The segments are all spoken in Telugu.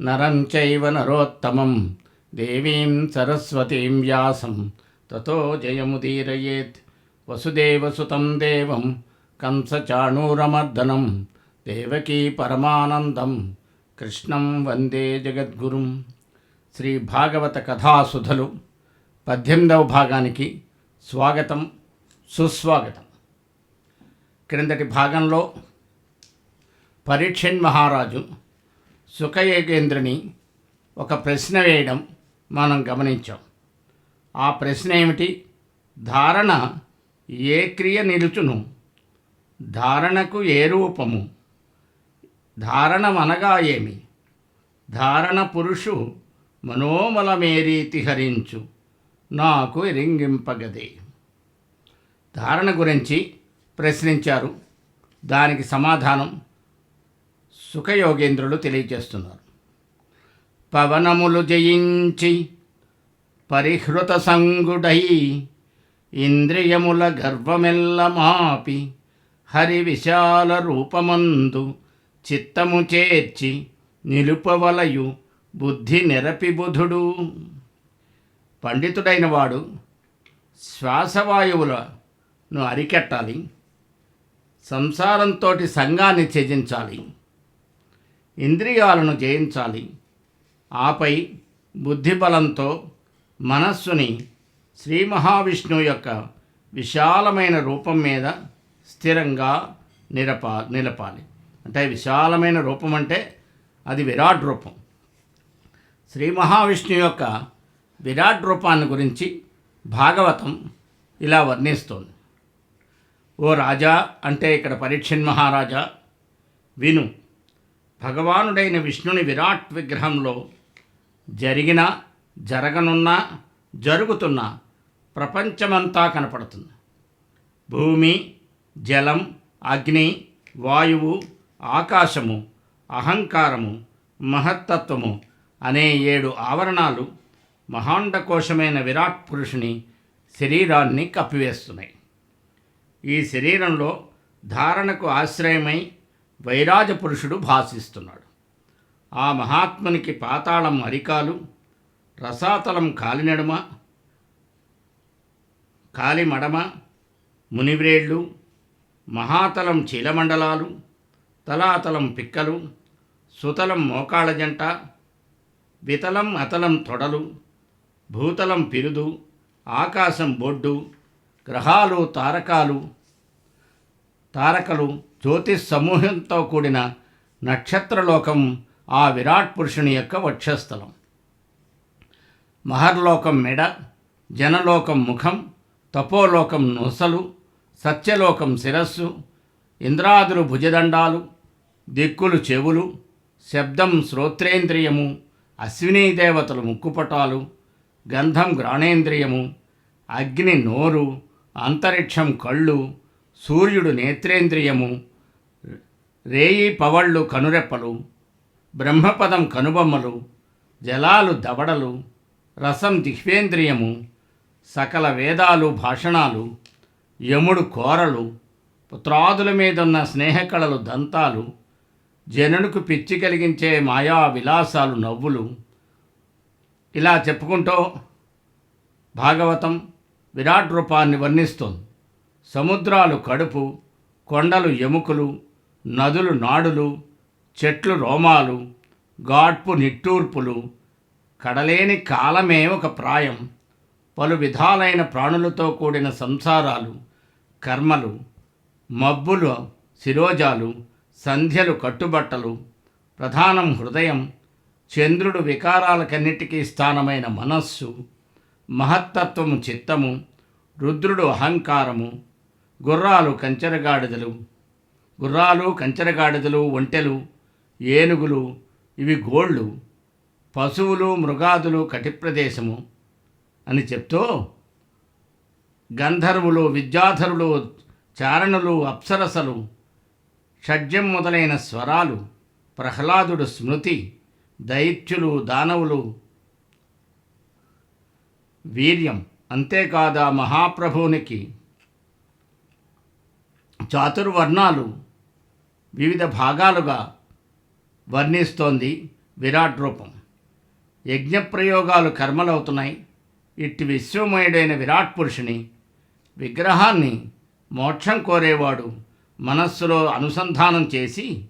నరం చైవ నరోత్తమం. దేవీం సరస్వతీం వ్యాసం. తతో జయముదీరయేత్. వసుదేవసుతం దేవం. కంసచాణూరమర్దనం. దేవకీ పరమానందం. కృష్ణం వందే జగద్గురుం. శ్రీ భాగవత కథాసుధలు పద్దెనిమిదవ భాగానికి స్వాగతం సుస్వాగతం. క్రిందటి భాగంలో పరీక్షన్ మహారాజు సుఖయోగేంద్రుని ఒక ప్రశ్న వేయడం మనం గమనించాం. ఆ ప్రశ్న ఏమిటి? ధారణ ఏ క్రియ నిలుచును? ధారణకు ఏ రూపము? ధారణమనగా ఏమి? ధారణ పురుషు మనోమలమేరీతి హరించు నాకు ఇరింగింపగదే ధారణ గురించి ప్రశ్నించారు. దానికి సమాధానం సుఖయోగేంద్రులు తెలియజేస్తున్నారు. పవనములు జయించి పరిహృత సంగుడై ఇంద్రియముల గర్వమెల్ల మాపి హరి విశాల రూపమందు చిత్తము చేర్చి నిలుపవలయు బుద్ధి నెరపి బుధుడు. పండితుడైన వాడు శ్వాసవాయువులను అరికట్టాలి సంసారంతో సంఘాన్ని త్యజించాలి ఇంద్రియాలను జయించాలి. ఆపై బుద్ధిబలంతో మనస్సుని శ్రీ మహావిష్ణువు యొక్క విశాలమైన రూపం మీద స్థిరంగా నిరపా నిలపాలి. అంటే విశాలమైన రూపం అంటే అది విరాట్ రూపం. శ్రీ మహావిష్ణువు యొక్క విరాట్ రూపాన్ని గురించి భాగవతం ఇలా వర్ణిస్తోంది. ఓ రాజా అంటే ఇక్కడ పరీక్షన్ మహారాజా విను. భగవానుడైన విష్ణుని విరాట్ విగ్రహంలో జరిగిన జరగనున్న జరుగుతున్న ప్రపంచమంతా కనపడుతుంది. భూమి జలం అగ్ని వాయువు ఆకాశము అహంకారము మహత్తత్వము అనే ఏడు ఆవరణాలు మహాండకోశమైన విరాట్ పురుషుని శరీరాన్ని కప్పివేస్తున్నాయి. ఈ శరీరంలో ధారణకు ఆశ్రయమై వైరాజ పురుషుడు భాసిస్తున్నాడు ఆ మహాత్మునికి పాతాళం అరికాలు రసాతలం కాలినడుమ కాలిమడమ మునివ్రేళ్ళు మహాతలం చీలమండలాలు తలాతలం పిక్కలు సుతలం మోకాళ్ళ జంట వితలం అతలం తొడలు భూతలం పిరుదు ఆకాశం బొడ్డు గ్రహాలు తారకాలు తారకలు జ్యోతిష్ సమూహంతో కూడిన నక్షత్రలోకం ఆ విరాట్ పురుషుని యొక్క వక్షస్థలం. మహర్లోకం మెడ జనలోకం ముఖం తపోలోకం నొసలు సత్యలోకం శిరస్సు ఇంద్రాదులు భుజదండాలు దిక్కులు చెవులు శబ్దం శ్రోత్రేంద్రియము అశ్వినీ దేవతలు ముక్కుపటాలు గంధం గ్రాణేంద్రియము అగ్ని నోరు అంతరిక్షం కళ్ళు సూర్యుడు నేత్రేంద్రియము రేయి పవళ్ళు కనురెప్పలు బ్రహ్మపదం కనుబొమ్మలు జలాలు దవడలు రసం దిహ్వేంద్రియము సకల వేదాలు భాషణాలు యముడు కోరలు పుత్రాదుల మీదున్న స్నేహకళలు దంతాలు జనుడికి పిచ్చి కలిగించే మాయా విలాసాలు నవ్వులు. ఇలా చెప్పుకుంటూ భాగవతం విరాట్ రూపాన్ని వర్ణిస్తోంది. సముద్రాలు కడుపు కొండలు ఎముకలు నదులు నాడులు చెట్లు రోమాలు గాడ్పు నిట్టూర్పులు కడలేని కాలమే ఒక ప్రాయం. పలు విధాలైన ప్రాణులతో కూడిన సంసారాలు కర్మలు మబ్బులు శిరోజాలు సంధ్యలు కట్టుబట్టలు ప్రధానం హృదయం చంద్రుడు వికారాలకన్నిటికీ స్థానమైన మనస్సు మహత్తత్వము చిత్తము రుద్రుడు అహంకారము గుర్రాలు కంచెరగాడిదలు. గుర్రాలు కంచెరగాడిదలు ఒంటెలు ఏనుగులు ఇవి గోళ్ళు పశువులు మృగాదులు కటి ప్రదేశము అని చెప్తూ గంధర్వులు విద్యాధరులు చారణులు అప్సరసలు షడ్జం మొదలైన స్వరాలు ప్రహ్లాదుడు స్మృతి దైత్యులు దానవులు వీర్యం అంతేకాదు ఆ మహాప్రభువునికి చాతుర్వర్ణాలు వివిధ భాగాలుగా వర్ణిస్తోంది విరాట్ రూపం. యజ్ఞప్రయోగాలు కర్మలవుతున్నాయి. ఇట్టి విశ్వమయుడైన విరాట్ పురుషుని విగ్రహాన్ని మోక్షం కోరేవాడు మనస్సులో అనుసంధానం చేసి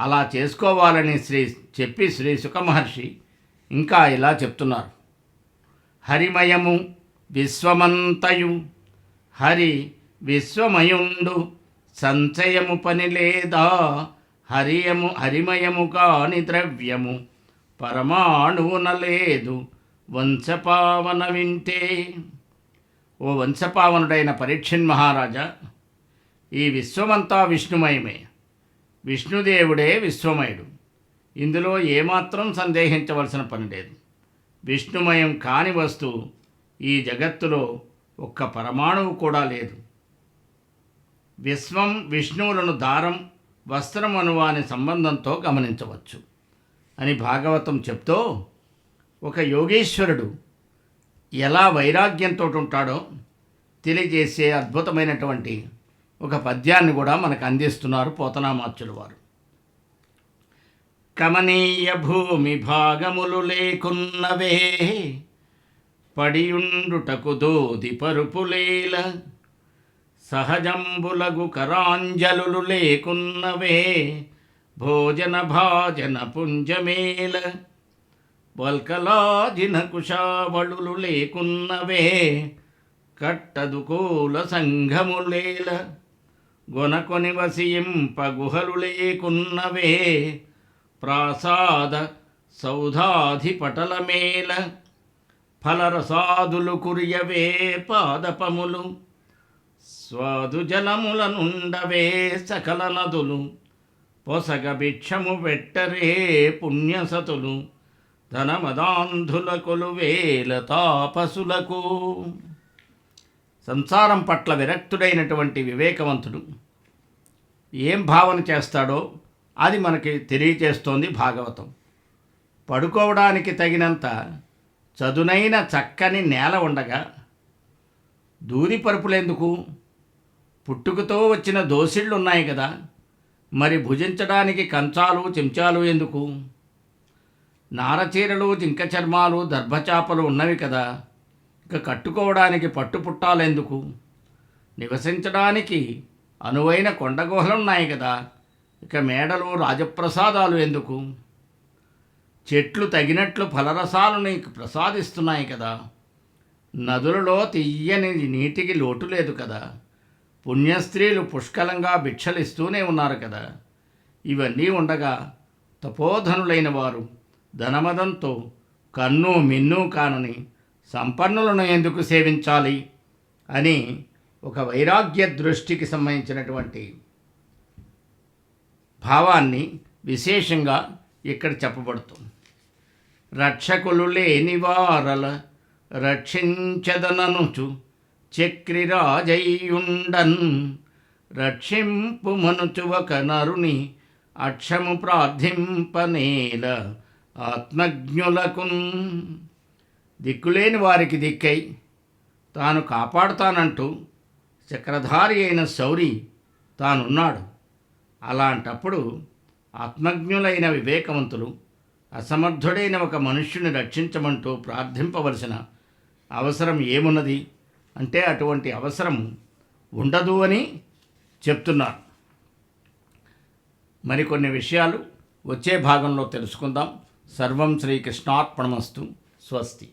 అలా చేసుకోవాలని శ్రీ చెప్పి శ్రీ సుఖమహర్షి ఇంకా ఇలా చెప్తున్నారు. హరిమయము విశ్వమంతయు. హరి విశ్వమయుండు. సంచయము పని లేదా హరియము హరిమయము కాని ద్రవ్యము పరమాణువున లేదు. వంశపావన వింటే. ఓ వంశపావనుడైన పరీక్షన్ మహారాజా ఈ విశ్వమంతా విష్ణుమయమే. విష్ణుదేవుడే విశ్వమయుడు. ఇందులో ఏమాత్రం సందేహించవలసిన పని లేదు. విష్ణుమయం కాని వస్తువు ఈ జగత్తులో ఒక్క పరమాణువు కూడా లేదు. విశ్వం విష్ణువులను దారం వస్త్రం అనువాని సంబంధంతో గమనించవచ్చు. అని భాగవతం చెప్తూ ఒక యోగేశ్వరుడు ఎలా వైరాగ్యంతో ఉంటాడో తెలియజేసే అద్భుతమైనటువంటి ఒక పద్యాన్ని కూడా మనకు అందిస్తున్నారు పోతనామాచుల వారు. కమనీయ భూమి భాగములు లేకున్నవే పడియుండుటకు దోది పరుపులేల సహజంబులగు కరాంజలులు లేకున్నవే భోజన భాజన పుంజమేల వల్కలాజిన కుషావళులు లేకున్నవే కట్టదుకూల సంఘములేల గొనకొని వసింపగుహలు లేకున్నవే ప్రాసాద సౌధాధిపటలమేల ఫలరసాదులు కురియవే పాదపములు స్వాదు జలముల నుండవే సకల నదులు. పొసగ భిక్షము పెట్టరే పుణ్యసతులు. ధనమదాంధుల కొలువేల తాపసులకు. సంసారం పట్ల విరక్తుడైనటువంటి వివేకవంతుడు ఏం భావన చేస్తాడో అది మనకి తెలియచేస్తోంది భాగవతం. పడుకోవడానికి తగినంత చదునైన చక్కని నేల ఉండగా దూది పరుపులెందుకు పుట్టుకతో వచ్చిన దోసిళ్ళు ఉన్నాయి కదా. మరి భుజించడానికి కంచాలు చెంచాలు ఎందుకు? నారచీరలు జింక చర్మాలు దర్భచాపలు ఉన్నవి కదా. ఇక కట్టుకోవడానికి పట్టుపుట్టాలెందుకు? నివసించడానికి అనువైన కొండగుహలున్నాయి కదా. ఇక మేడలు రాజప్రసాదాలు ఎందుకు? చెట్లు తగినట్లు ఫలరసాలు నీకు ప్రసాదిస్తున్నాయి కదా. నదులలో తీయని నీటికి లోటు లేదు కదా. పుణ్యస్త్రీలు పుష్కలంగా భిక్షలిస్తూనే ఉన్నారు కదా. ఇవన్నీ ఉండగా తపోధనులైన వారు ధనమదంతో కన్ను మిన్ను కానని సంపన్నులను ఎందుకు సేవించాలి అని ఒక వైరాగ్య దృష్టికి సంబంధించినటువంటి భావాన్ని విశేషంగా ఇక్కడ చెప్పబడుతుంది. రక్షకులు లేనివారల రక్షించదననుచు చక్రిరాజయ్యుండన్ రక్షింపు మనుచు నరుని అక్షము ప్రార్థింపనేల ఆత్మజ్ఞులకున్. దిక్కులేని వారికి దిక్కై తాను కాపాడుతానంటూ చక్రధారి అయిన శౌరి తానున్నాడు. అలాంటప్పుడు ఆత్మజ్ఞులైన వివేకవంతులు అసమర్థుడైన ఒక మనుష్యుని రక్షించమంటూ ప్రార్థింపవలసిన అవసరం ఏమున్నది? అంటే అటువంటి అవసరం ఉండదు అని చెప్తున్నారు. మరికొన్ని విషయాలు వచ్చే భాగంలో తెలుసుకుందాం. సర్వం శ్రీకృష్ణార్పణమస్తు. స్వస్తి.